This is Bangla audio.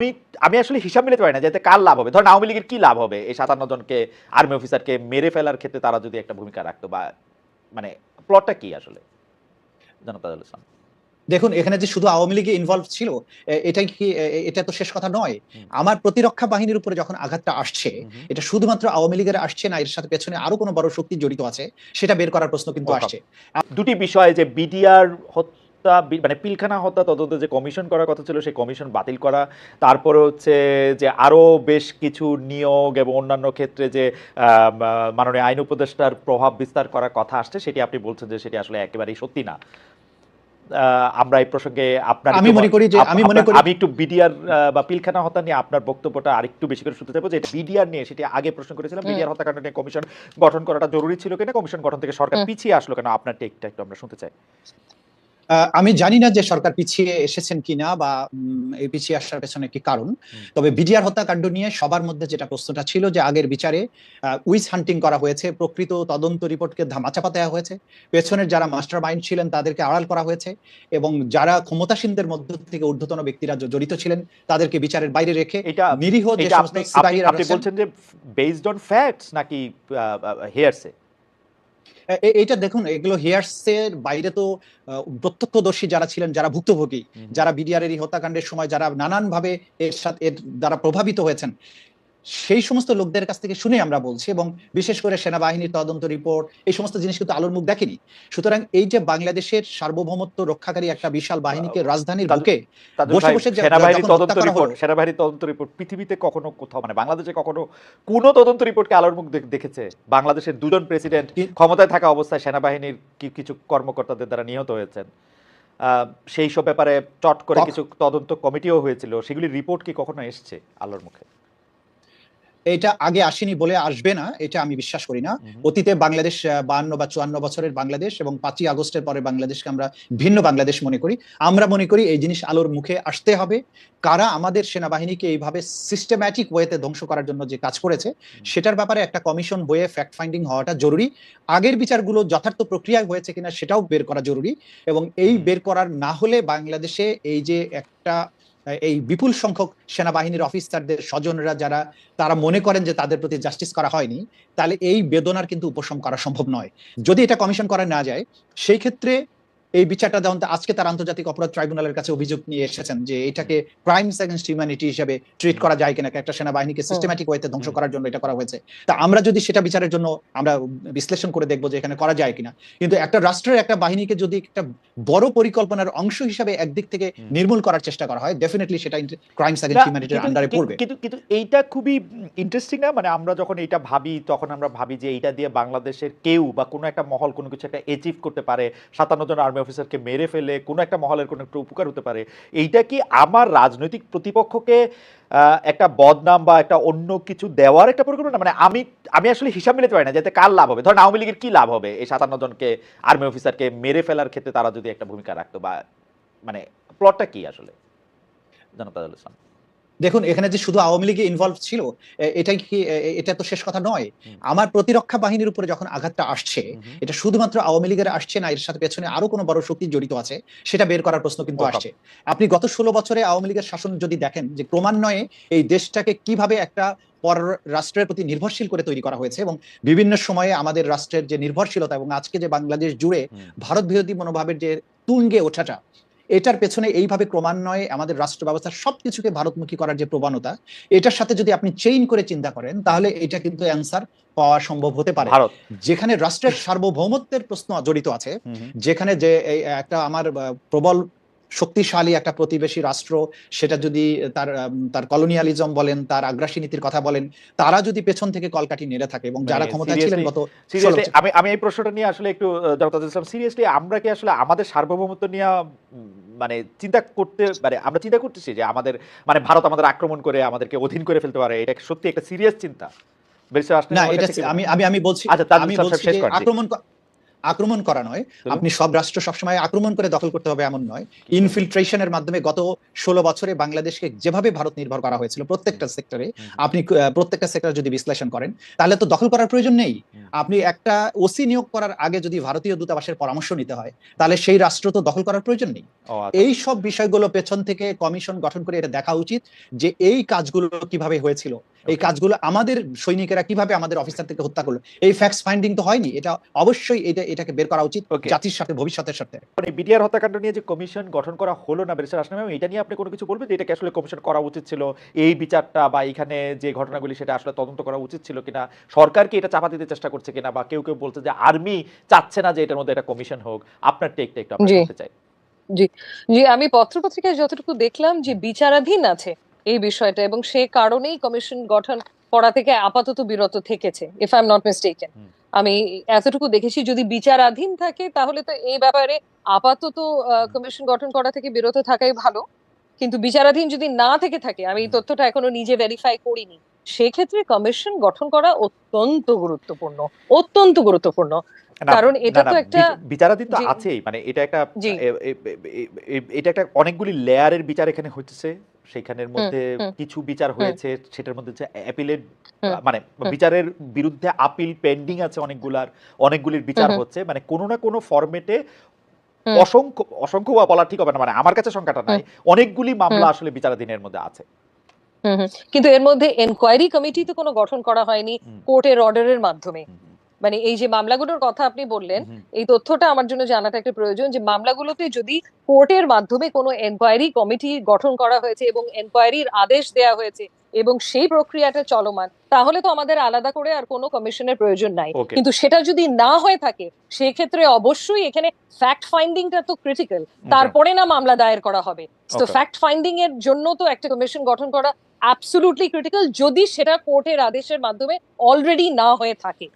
আমি আমি আসলে হিসাব মিলাতে পারি না যাতে কার লাভ হবে। ধরেন আওয়ামী লীগের কি লাভ হবে? এই সাতান্ন জনকে আর্মি অফিসারকে মেরে ফেলার ক্ষেত্রে তারা যদি একটা ভূমিকা রাখতো বা মানে প্লটটা কি আসলে? জনতা দল ইসলাম। দেখুন এখানে যে শুধু আওয়ামী লীগে ইনভলভ ছিল এ- এটাই কি এটা তো শেষ কথা নয়। আমার প্রতিরক্ষা বাহিনীর উপরে যখন আঘাতটা আসছে এটা শুধুমাত্র আওয়ামী লীগের আসছে না এর সাথে পেছনে আরও কোনো বড় শক্তি জড়িত আছে সেটা বের করার প্রশ্ন কিন্তু আসছে। দুটি বিষয় যে বিডিআর হত্যা মানে পিলখানা হত্যা তদন্ত যে কমিশন করার কথা ছিল সেই কমিশন বাতিল করা। তারপরে হচ্ছে যে আরও বেশ কিছু নিয়োগ এবং অন্যান্য ক্ষেত্রে যে মাননীয় আইন উপদেষ্টার প্রভাব বিস্তার করার কথা আসছে সেটি আপনি বলছেন যে সেটি আসলে একেবারেই সত্যি না। আমরা এই প্রসঙ্গে আপনার আমি মনে করি যে- আমি মনে করি- আমি একটু বিডিআর বা পিলখানা হত্যা নিয়ে আপনার বক্তব্যটা আরেকটু বেশি করে শুনতে চাইব যে বিডিআর নিয়ে সেটি আগে প্রশ্ন করেছিলাম হুম। বিডিআর হত্যাকাণ্ড নিয়ে কমিশন গঠন করাটা জরুরি ছিল কিনা কমিশন গঠন থেকে সরকার পিছিয়ে আসলো কেন আপনার টেকটা একটু আমরা শুনতে চাই। আমি জানি না যে সরকার পিছিয়ে এসেছেন কিনা বা এই পিছিয়ে আসার পেছনে কি কারণ। তবে বিডিআর হত্যাকাণ্ড নিয়ে সবার মধ্যে যেটা প্রশ্নটা ছিল যে আগের বিচারে উইস হান্টিং করা হয়েছে প্রকৃত তদন্ত রিপোর্টকে ধামাচাপা দেওয়া হয়েছে। পেছনের যারা মাস্টার মাইন্ড ছিলেন তাদেরকে আড়াল করা হয়েছে এবং যারা ক্ষমতাসীনদের মধ্য থেকে ঊর্ধ্বতন ব্যক্তিরা জড়িত ছিলেন তাদেরকে বিচারের বাইরে রেখে এটা নিরীহ যে সমস্ত আপনি বলছেন যে বেসড অন ফ্যাক্টস নাকি হেয়ারসে এ- এ- দেখুন এগুলো হেয়ার্সের বাইরে তো প্রত্যক্ষদর্শী যারা ছিলেন যারা ভুক্তভোগী যারা বিডিআর এর হত্যাকাণ্ডের সময় যারা নানানভাবে এর সাথে এর দ্বারা প্রভাবিত হয়েছেন সেই সমস্ত লোকদের কাছ থেকে শুনে আমরা বলছি এবং বিশেষ করে সেনাবাহিনীর তদন্ত রিপোর্ট এই সমস্ত জিনিস কিন্তু আলোর মুখ দেখেনি। সুতরাং এই যে বাংলাদেশের সার্বভৌমত্ব রক্ষাকারী একটা বিশাল বাহিনীকে রাজধানীর বুকে বসে বসে তদন্ত রিপোর্ট সেনাবাহিনীর তদন্ত রিপোর্ট পৃথিবীতে কখনো কোথাও মানে বাংলাদেশে কখনো কোনো তদন্ত রিপোর্টকে আলোর মুখ দেখেছে? বাংলাদেশের দুজন প্রেসিডেন্ট ক্ষমতায় থাকা অবস্থায় সেনাবাহিনীর কিছু কর্মকর্তাদের দ্বারা নিহত হয়েছেন? আহ, সেই সব ব্যাপারে চট করে কিছু তদন্ত কমিটিও হয়েছিল সেগুলির রিপোর্ট কি কখনো এসছে আলোর মুখে? এটা আগে আসেনি বলে আসবে না এটা আমি বিশ্বাস করি না। অতীতে বাংলাদেশ বাহান্ন বা চুয়ান্ন বছরের বাংলাদেশ এবং পাঁচই আগস্টের পরে বাংলাদেশকে আমরা ভিন্ন বাংলাদেশ মনে করি। আমরা মনে করি এই জিনিস আলোর মুখে আসতে হবে। কারা আমাদের সেনাবাহিনীকে এইভাবে সিস্টেম্যাটিক ওয়েতে ধ্বংস করার জন্য যে কাজ করেছে সেটার ব্যাপারে একটা কমিশন হয়ে ফ্যাক্ট ফাইন্ডিং হওয়াটা জরুরি। আগের বিচারগুলো যথার্থ প্রক্রিয়ায় হয়েছে কিনা সেটাও বের করা জরুরি এবং এই বের করার না হলে বাংলাদেশে এই যে একটা এই বিপুল সংখ্যক সেনাবাহিনীর অফিসারদের স্বজনরা যারা, তারা মনে করেন যে তাদের প্রতি জাস্টিস করা হয়নি, তাহলে এই বেদনার কিন্তু উপশম করা সম্ভব নয়। যদি এটা কমিশন করা না যায়, সেই ক্ষেত্রে এই বিচারটা যেমন আজকে তার আন্তর্জাতিক অপরাধ ট্রাইব্যুনালের কাছে অভিযোগ নিয়ে এসেছেন যে এটাকে ক্রাইমস এগেন্স্ট হিউম্যানিটি হিসেবে ট্রিট করা যায় কিনা একটা সেনাবাহিনীকে সিস্টেম্যাটিক ওয়েতে ধ্বংস করার জন্য এটা করা হয়েছে। তা আমরা যদি সেটা বিচারের জন্য আমরা বিশ্লেষণ করে দেখব যে এখানে করা যায় কিনা। কিন্তু একটা রাষ্ট্রের একটা বাহিনীকে যদি একটা বড় পরিকল্পনার অংশ হিসাবে একদিক থেকে নির্মূল করার চেষ্টা করা হয় ডেফিনেটলি সেটা ক্রাইমস না, এগেন্স্ট হিউম্যানিটির আন্ডারে পড়বে। কিন্তু কিন্তু এইটা খুবই ইন্টারেস্টিং না? মানে আমরা যখন এটা ভাবি তখন আমরা ভাবি যে এইটা দিয়ে বাংলাদেশের কেউ বা কোনো একটা মহল কোনো কিছু একটা অ্যাচিভ করতে পারে সাতান্ন জন আর্মি অফিসারকে মেরে ফেলে, কোনো একটা মহলের কোনো একটা উপকার হতে পারে, এইটা কি আমার রাজনৈতিক প্রতিপক্ষকে একটা বদনাম বা একটা অন্য কিছু দেওয়ার একটা পরিকল্পনা? মানে আমি আমি আসলে হিসাব মিলাতে পারি না যাতে কার লাভ হবে। ধরেন আওয়ামী লীগের কী লাভ হবে? এই সাতান্ন জনকে আর্মি অফিসারকে মেরে ফেলার ক্ষেত্রে তারা যদি একটা ভূমিকা রাখতো বা মানে প্লটটা কি আসলে? জনতা দল ইসলাম। দেখুন এখানে যে শুধু আওয়ামী লীগে ইনভলভ ছিল এটাই কি এটা তো শেষ কথা নয়। আমার প্রতিরক্ষা বাহিনীর উপরে যখন আঘাতটা আসছে এটা শুধুমাত্র আওয়ামী লীগের আসছে না এর সাথে পেছনে আরও কোনো বড় শক্তি জড়িত আছে সেটা বের করার প্রশ্ন কিন্তু আসছে। আপনি গত ষোলো বছরে আওয়ামী লীগের শাসন যদি দেখেন যে ক্রমান্বয়ে এই দেশটাকে কীভাবে একটা পর রাষ্ট্রের প্রতি নির্ভরশীল করে তৈরি করা হয়েছে এবং বিভিন্ন সময়ে আমাদের রাষ্ট্রের যে নির্ভরশীলতা এবং আজকে যে বাংলাদেশ জুড়ে ভারত বিরোধী মনোভাবের যে তুঙ্গে ওঠাটা এটার পেছনে এইভাবে ক্রমান্বয়ে আমাদের রাষ্ট্র ব্যবস্থার সবকিছুকে ভারতমুখী করার যে প্রবণতা এটার সাথে যদি আপনি চেইন করে চিন্তা করেন তাহলে এটা কিন্তু অ্যান্সার পাওয়া সম্ভব হতে পারে যেখানে রাষ্ট্রের সার্বভৌমত্বের প্রশ্ন জড়িত আছে। যেখানে যে এই একটা আমার প্রবল শক্তিশালী একটা প্রতিবেশী রাষ্ট্র সেটা যদি তার তার কলোনিয়ালিজম বলেন তার আগ্রাসী নীতির কথা বলেন তারা যদি পেছন থেকে কলকাঠি নেড়ে থাকে এবং যারা মানে ক্ষমতায় ছিলেন গত আমি আমি এই প্রশ্নটা নিয়ে আসলে একটু ইসলাম সিরিয়াসলি আমরা কি আসলে আমাদের সার্বভৌমত্ব নিয়ে মানে চিন্তা করতে মানে আমরা চিন্তা করতেছি যে আমাদের মানে ভারত আমাদের আক্রমণ করে আমাদেরকে অধীন করে ফেলতে পারে এটা সত্যি একটা সিরিয়াস চিন্তা। না এটা আমি আমি আমি বলছি আচ্ছা, আমি বলছি। আক্রমণ আক্রমণ করা নয়। আপনি সব রাষ্ট্র সবসময় আক্রমণ করে দখল করতে হবে এমন নয়। ইনফিল্ট্রেশনের মাধ্যমে গত ষোলো বছরে বাংলাদেশকে যেভাবে ভারত নির্ভর করা হয়েছিল প্রত্যেকটা সেক্টরে আপনি প্রত্যেকটা সেক্টর যদি বিশ্লেষণ করেন তাহলে তো দখল করার প্রয়োজন নেই। আপনি একটা ওসি নিয়োগ করার আগে যদি ভারতীয় দূতাবাসের পরামর্শ নিতে হয় তাহলে সেই রাষ্ট্র তো দখল করার প্রয়োজন নেই। আচ্ছা। এই সব বিষয়গুলো পেছন থেকে কমিশন গঠন করে এটা দেখা উচিত যে এই কাজগুলো কীভাবে হয়েছিল। এই কাজগুলো আমাদের সৈনিকেরা কীভাবে আমাদের অফিসার থেকে হত্যা করল? এই ফ্যাক্টস ফাইন্ডিং তো হয়নি এটা অবশ্যই এটা এটাকে বের করা উচিত জাতির সাথে ভবিষ্যতের সাথে। মানে বিডিআর হত্যাকাণ্ড নিয়ে যে কমিশন গঠন করা হলো না ব্যারিস্টার আসলে ম্যাম এটা নিয়ে আপনি কোনো কিছু বলবেন যে এটাকে আসলে কমিশন করা উচিত ছিল? এই বিচারটা বা এখানে যে ঘটনাগুলি সেটা আসলে তদন্ত করা উচিত ছিল কিনা? সরকারকে এটা চাপা দিতে চেষ্টা করছে কিনা? বা কেউ কেউ বলছে যে আর্মি চাচ্ছে না যে এটার মধ্যে একটা কমিশন হোক। আপনার টেকটা একটু আমরা জি। চাই। জি আমি পত্রপত্রিকায় যতটুকু দেখলাম যে বিচারাধীন আছে এই বিষয়টা এবং সে কারণেই কমিশন গঠন করা থেকে আপাতত বিরত থেকেছে if I am not mistaken আমি এতটুকু দেখেছি যদি বিচারাধীন থাকে তাহলে তো এই ব্যাপারে আপাতত কমিশন গঠন করা থেকে বিরত থাকাই ভালো। কিন্তু বিচারাধীন যদি না থেকে থাকে আমি এই তথ্যটা এখনও নিজে ভেরিফাই করিনি সেক্ষেত্রে কমিশন গঠন করা অত্যন্ত গুরুত্বপূর্ণ অত্যন্ত গুরুত্বপূর্ণ। কারণ এটা তো একটা- বিচারাধীন তো আছেই মানে এটা একটা এটা একটা অনেকগুলি লেয়ারের বিচার এখানে হচ্ছে সেখানের মধ্যে কিছু বিচার হয়েছে সেটার মধ্যে অ্যাপিলের মানে বিচারের বিরুদ্ধে আপিল পেন্ডিং আছে অনেকগুলার অনেকগুলির বিচার। হচ্ছে। মানে কোনো না কোনো ফরম্যাটে অসংখ্য অসংখ্য বা বলা ঠিক হবে না। মানে আমার কাছে সংখ্যাটা নাই। অনেকগুলি মামলা আসলে বিচারাধীনের মধ্যে আছে। কিন্তু এর মধ্যে এনকোয়ারি কমিটি তো কোনো গঠন করা হয়নি কোর্টের অর্ডারের মাধ্যমে। মানে এই যে মামলাগুলোর কথা আপনি বললেন এই তথ্যটা আমার জন্য জানাটা একটা প্রয়োজন যে মামলাগুলোতে যদি কোর্টের মাধ্যমে কোনো এনকোয়ারি কমিটি গঠন করা হয়েছে এবং এনকোয়ারির আদেশ দেয়া হয়েছে এবং সেই প্রক্রিয়াটা চলমান তাহলে তো আমাদের আলাদা করে আর কোনো কমিশনের প্রয়োজন নাই। কিন্তু সেটা যদি না হয়ে থাকে সেক্ষেত্রে অবশ্যই এখানে ফ্যাক্ট ফাইন্ডিংটা তো ক্রিটিক্যাল তারপরে না মামলা দায়ের করা হবে। তো ফ্যাক্ট ফাইন্ডিং এর জন্য তো একটা কমিশন গঠন করা অ্যাবসলুটলি ক্রিটিক্যাল যদি সেটা কোর্টের আদেশের মাধ্যমে অলরেডি না হয়ে থাকে।